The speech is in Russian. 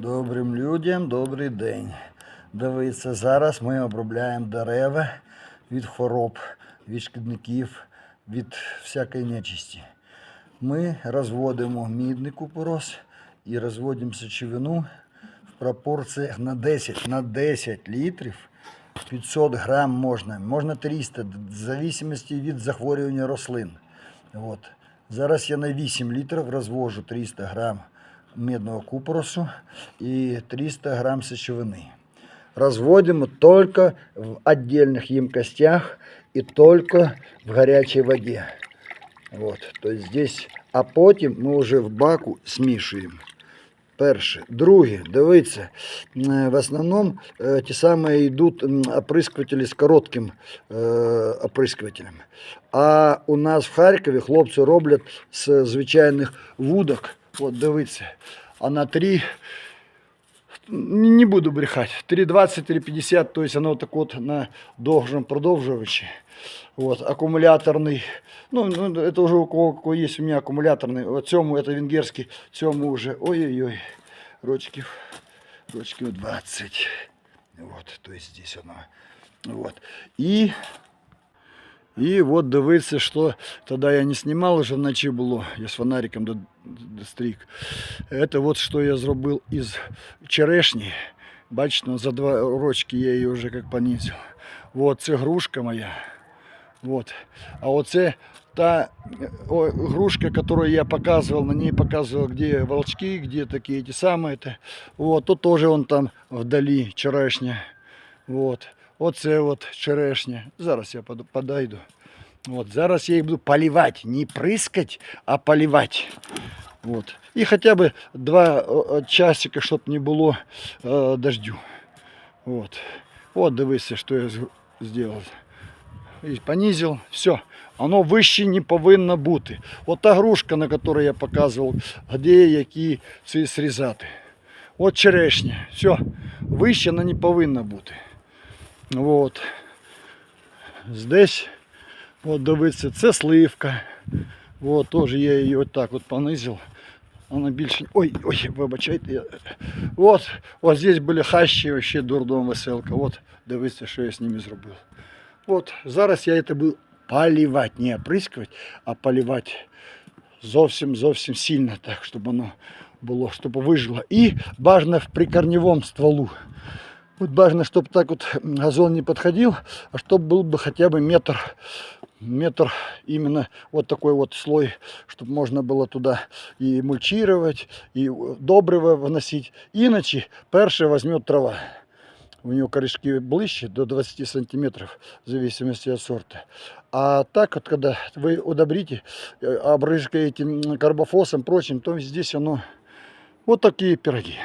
Добрим людям добрий день. Дивіться, зараз ми обробляємо дерева від хвороб, від шкідників, від всякої нечисті. Ми розводимо мідний купорос і розводимо сечовину в пропорціях на 10, на 10 літрів. 500 грам можна, можна 300, в зависимості від захворювання рослин. От. Зараз я на 8 літрів розвожу 300 грам медного купоросу и 300 грамм сечевины. Разводим только в отдельных емкостях и только в горячей воде. Вот, то есть здесь, а потім ми вже в баку смішуємо. Перше. Друге, дивіться, е, в основному е, ті самі йдуть м, оприскувателі з коротким е, оприскувателем. А у нас в Харкові хлопці роблять з звичайних вудок. От дивіться, а на 3, не не буду брехати, 3,20, 3,50, то есть оно так от на довгому продовжувачі. Вот, аккумуляторный. Ну, ну, это уже у кого какой есть у меня аккумуляторный. Вот цьому это венгерский, цьому уже. Ой-ой-ой. Рочків, рочків 20. Вот, то есть здесь оно. Вот. И и вот дивиться, что тогда я не снимал, уже вночі було, я з фонариком до, до стриг. Это вот что я зробив із черешні. Бачите, ну, за два рочки я її вже як понизив. Вот, це грушка моя. Вот. А оце та э, о, грушка, которую я показывал, на ней показывал, где волчки, где такие эти самые. -то. Вот, тут тоже он там вдали черешня. Вот. Оце от черешня. Зараз я поду- подойду. От, зараз я їх буду поливати. Не прискать, а поливати. Вот. І хоча б два о, о, часика, щоб не було е, дождю. Вот. От дивися, що я з- зробив. І понизил, все. Оно вище не повинно бути. От та грушка, на якій я показував, де які ці срізати. От черешня. Все. Вище вона не повинна бути. Вот. Здесь, от дивіться, це сливка. Вот, теж я її отак от понизив. Вона більше. Ой, ой, вибачайте. я- От, от здесь були хащі, вообще дурдом веселка. От, дивіться, що я з ними зробив. От, зараз я це буду поливати, не оприскувати, а поливати зовсім зовсім сильно, так, щоб воно було, щоб вижило. І бажано в прикорневому стволу. Вот важно, чтобы так вот газон не подходил, а чтобы был бы хотя бы метр, метр именно вот такой вот слой, чтобы можно было туда и мульчировать, и доброго выносить. Иначе перше возьмет трава. У него корешки ближе до 20 сантиметров, в зависимости от сорта. А так вот, когда вы удобрите, э, обрыжкаете м, карбофосом, прочим, то здесь оно вот такие пироги.